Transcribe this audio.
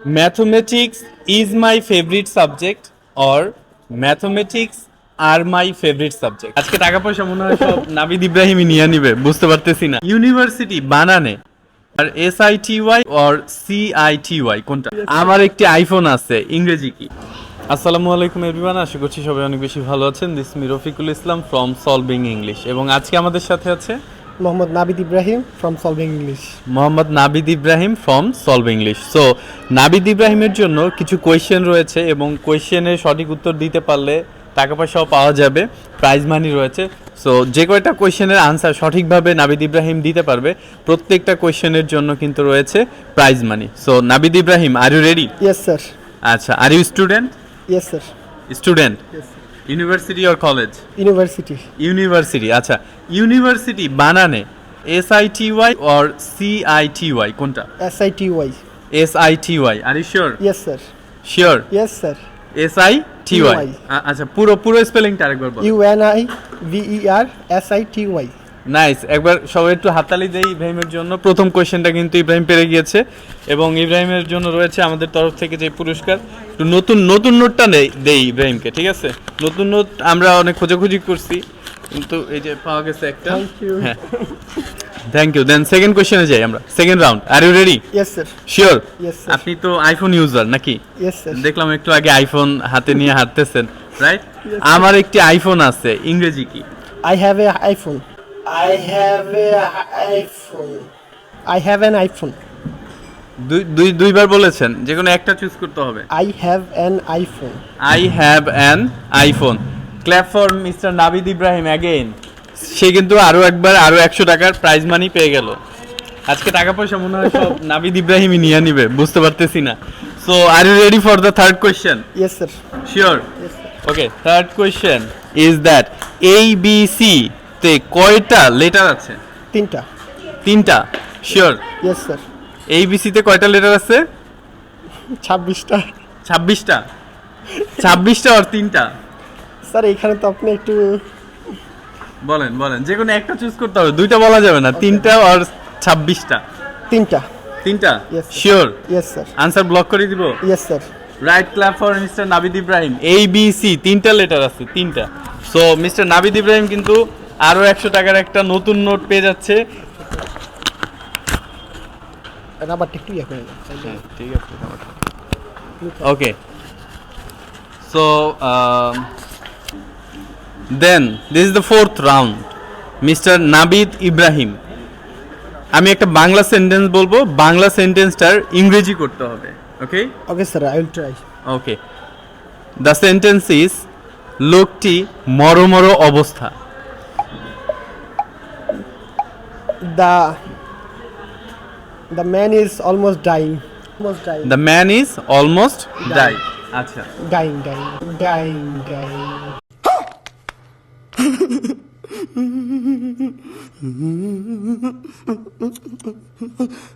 Mathematics is my favourite subject or mathematics are my favourite subject আজকে টাকা পয়সা মনে হয় সব নাবিদ ইব্রাহিমই নিয়ে নিবে বুঝতে পারতেছি না। University বানানে R S I T Y or C I T Y কোনটা? আমার একটি আইফোন আছে ইংরেজি কি? আসসালামু আলাইকুম এভরিওয়ান আশা করছি সবাই অনেক বেশি ভালো আছেন। This me Rafiqul Islam from solving English এবং আজকে আমাদের সাথে আছে Mohammad Nabid Ibrahim from solving English Mohammad Nabid Ibrahim from solve English so Nabid ইব্রাহিমের জন্য কিছু কোয়েশ্চেন রয়েছে এবং কোয়েশ্চেনের সঠিক উত্তর দিতে পারলে টাকা পয়সাও পাওয়া যাবে প্রাইজ মানি রয়েছে। সো যে কয়টা কোয়েশ্চেনের আনসার সঠিকভাবে নাবিদ ইব্রাহিম দিতে পারবে প্রত্যেকটা কোয়েশ্চেনের জন্য কিন্তু রয়েছে prize money so Nabid Ibrahim are you ready yes sir আচ্ছা are you student yes sir student university or college university university আচ্ছা। University বানানে S I T Y or C I T Y কোনটা? S I T Y S I T Y are you sure yes sir sure yes sir S I T Y আচ্ছা পুরো পুরো স্পেলিংটা আরেকবার বল। U N I V E R S I T Y nice একবার সবাই একটু হাততালি দেই ইব্রাহিমের জন্য। প্রথম কোয়েশ্চেনটা কিন্তু ইব্রাহিম পেরে গিয়েছে। এবং ইব্রাহিমের জন্য রয়েছে আমাদের তরফ থেকে যে পুরস্কার। একটু নতুন নতুন নোটটা নেই দেই ইব্রাহিমকে ঠিক আছে? নতুন নোট আমরা অনেক খোঁজাখুঁজি করছি কিন্তু এই যে পাওয়া গেছে একটা. হ্যাঁ। থ্যাংক ইউ দেন সেকেন্ড কোয়েশ্চেনে যাই আমরা। Second round are you ready yes sir sure. আপনি তো আইফোন ইউজার নাকি? ইয়েস স্যার দেখলাম একটু আগে আইফোন হাতে নিয়ে হাঁটতেছেন রাইট আমার একটি আইফোন আছে ইংরেজি কি? I have a iPhone I have a iPhone I have an iPhone দুই দুই দুইবার বলেছেন যে কোনো একটা চুজ করতে হবে। I have an iPhone I have an iPhone clap for mister Nabid Ibrahim again সে কিন্তু আরও একবার আরও একশো টাকার প্রাইজ মানি পেয়ে গেল। আজকে টাকা পয়সা মনে হয় সব নাবিদ ইব্রাহিমই নিয়ে নিবে বুঝতে পারতেছি না। So are you ready for the third question yes sir sure okay third question is that A B C তে কয়টা লেটার আছে? তিনটা। তিনটা? Sure yes sir A B তে কয়টা লেটার আছে? ছাব্বিশটা। ছাব্বিশটা? ছাব্বিশটা আর তিনটা? স্যার এইখানে তো আপনি একটু বলেন বলেন। যে কোনো একটা চুজ করতে হবে। দুইটা বলা যাবে না। তিনটা আর ছাব্বিশটা। তিনটা। তিনটা? Sure yes sir answer block করে দিব? Yes sir right clap for mister Nabid Ibrahim A B C তিনটা লেটার আছে তিনটা। সো মিস্টার নাবিদ ইব্রাহিম কিন্তু আরও একশো টাকার একটা নতুন নোট পেয়ে যাচ্ছে। রাবারটা একটু ইয়ে করে ঠিক আছে okay so then this is the fourth round mister Nabid Ibrahim আমি একটা বাংলা সেন্টেন্স বলব বাংলা সেন্টেন্সটার ইংরেজি করতে হবে okay okay sir I will try okay the sentence is লোকটি মরমর অবস্থা। The the man is almost dying almost dying the man is almost die আচ্ছা dying dying dying dying